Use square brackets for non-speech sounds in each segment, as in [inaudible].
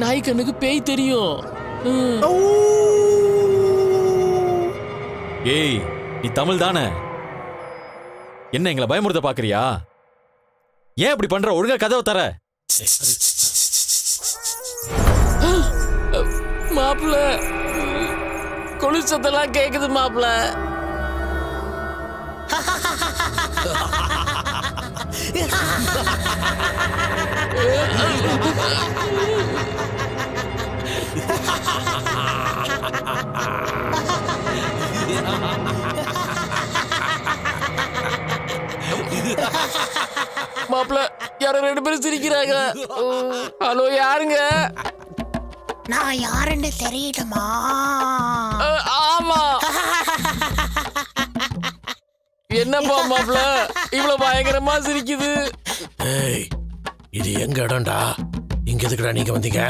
நாய் கண்ணுக்கு பேய் தெரியும். ம். ஏய் நீ தமிழ் தானே? என்ன எங்களை பயமுறுத்த பாக்குறியா ஏன் இப்படி பண்ற? ஒழுங்கா கதவை தர. மாப்பிள குளிச்சதெல்லாம் கேக்குது மாப்பிள [laughs] மாப்பிள யாரோ ரெண்டு பேரும் சிரிக்கிறாங்க. ஹலோ யாருங்க? நான் யாருன்னு அஹ், ஆமா. என்னப்பா மாப்பிள இவ்வளவு பயங்கரமா சிரிக்குது. ஏய் இது எங்க இடம்டா? இங்க எதுக்குடா நீங்க வந்தீங்க?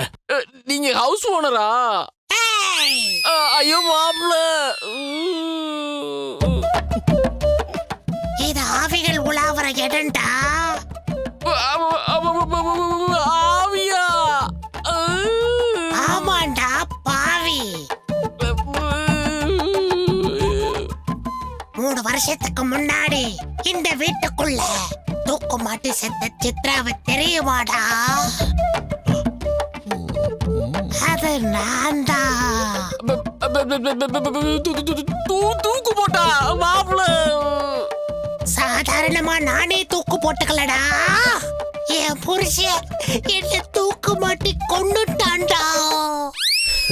நீங்க ஹவுஸ் ஓனரா ஐயோ மாப்பிள இது ஆவிகள் உலாவற இடம்டா. ஆவியா. ஆமாண்டா பாவி. மூணு வருஷத்துக்கு முன்னாடி இந்த வீட்டுக்குள்ள தூக்கு மாட்டி செத்த சித்ராவை தெரியுமாடா? அது நான் தான் தூ- தூக்கு போட்டா மாப்பிள சாதாரணமா நானே தூக்கு போட்டுக்கலடா. என் புருஷன் என்ன தூக்கு மாட்டி கொண்டுட்டான்டா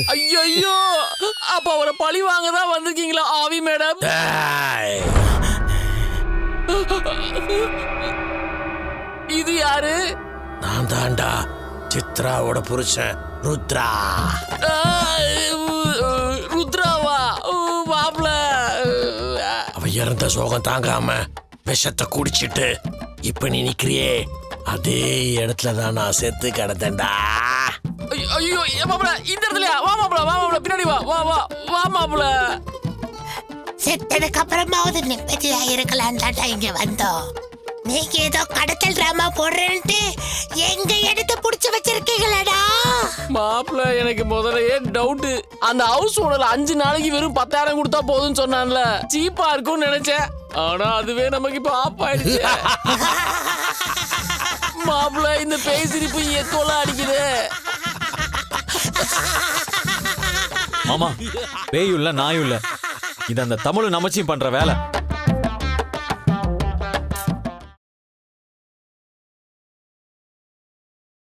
ஐயோ அப்ப அவரை பழி வாங்க தான் வந்திருக்கீங்களா ஆவி மேடம்? இது யாரு? நான் தான்டா சித்ராவோட புருஷன். ருத்ரா. ருத்ராவா? மாப்பிள. அவ இறந்த சோகம் தாங்காம விஷத்தை குடிச்சிட்டு இப்ப நீ நிக்கிறியே. அதே இடத்துல தான் நான் செத்து கிடந்தேன்டா. ஐயோ மாப்பிள இந்த இடத்துலயா? வா மாப்பிள வா மாப்பிள பின்னாடி வா வா வா வா மாப்பிள. செத்ததுக்கு அப்புறமாவது நிம்மதியா இருக்கலாம் தாண்டா இங்க வந்தோம். நீங்க ஏதோ கடத்தல் டிராமா போடுறேன்ட்டு எங்க எடுத்து புடிச்சு வச்சிருக்கீங்களடா? மாப்பிள எனக்கு முதல்லயே டவுட் அந்த ஹவுஸ் ஓனர் அஞ்சு நாளைக்கு வெறும் பத்தாயிரம் கொடுத்தா போதும்னு சொன்னான்ல. சீப்பா இருக்கும்னு நினைச்சேன். ஆனா அதுவே நமக்கு இப்ப ஆப் ஆயிடுச்சு. மாப்பிள இந்த பேய் சிரிப்பு எக்கோலாம் அடிக்குது. மாமா பேயும் இல்ல நாயும் இல்ல. இது அந்த தமிழ் நமச்சியும் பண்ற வேலை.